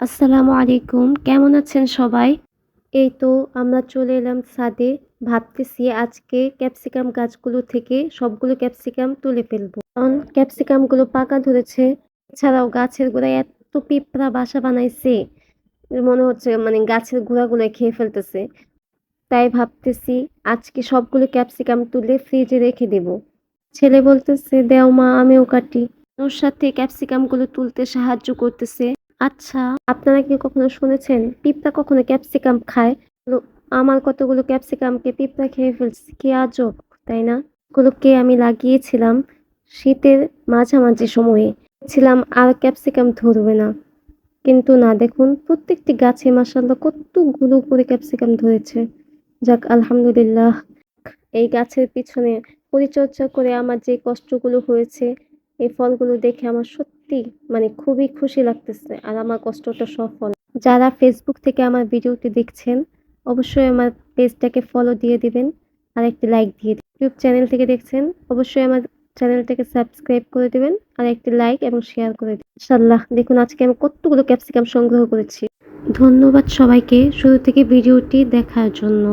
আসসালামু আলাইকুম, কেমন আছেন সবাই? এই তো আমরা চলে এলাম ছাদে, ভাবতেছি আজকে ক্যাপসিকাম গাছগুলো থেকে সবগুলো ক্যাপসিকাম তুলে ফেলব। কারণ ক্যাপসিকামগুলো পাকা ধরেছে, এছাড়াও গাছের গোড়ায় এত পিঁপড়া বাসা বানাইছে, মনে হচ্ছে মানে গাছের গোড়াগুলো খেয়ে ফেলতেছে। তাই ভাবতেছি আজকে সবগুলো ক্যাপসিকাম তুলে ফ্রিজে রেখে দেব। ছেলে বলতেছে, দেও মা, আমিও কাটি। ওর সাথে ক্যাপসিকামগুলো তুলতে সাহায্য করতেছে। আচ্ছা আপনারা কি কখনো শুনেছেন, পিঁপড়া কখনো ক্যাপসিকাম খায়? আমার কতগুলো ক্যাপসিকামকে পিঁপড়া খেয়ে ফেলছে, কি আজব, তাই না? গুলোকে আমি লাগিয়েছিলাম শীতের মাঝামাঝি সময়ে। ছিলাম, আর ক্যাপসিকাম ধরবে না। কিন্তু না, দেখুন, প্রত্যেকটি গাছে মাসাল্লাহ কতগুলো করে ক্যাপসিকাম ধরেছে। যাক, আলহামদুলিল্লাহ। এই গাছের পিছনে পরিচর্যা করে আমার যে কষ্টগুলো হয়েছে, এই ফলগুলো দেখে আমার সত্যি মানে খুবই খুশি লাগতেছে আর আমার কষ্টটা সফল। যারা ফেসবুক থেকে আমার ভিডিওটি দেখছেন, অবশ্যই আমার পেজটাকে ফলো দিয়ে দিবেন আর একটি লাইক দিয়ে ইউটিউব চ্যানেল থেকে দেখছেন, অবশ্যই আমার চ্যানেলটাকে সাবস্ক্রাইব করে দিবেন আর একটি লাইক এবং শেয়ার করে দিন ইনশাল্লাহ দেখুন আজকে আমি কতগুলো ক্যাপসিকাম সংগ্রহ করেছি। ধন্যবাদ সবাইকে, শুরু থেকে ভিডিওটি দেখার জন্য।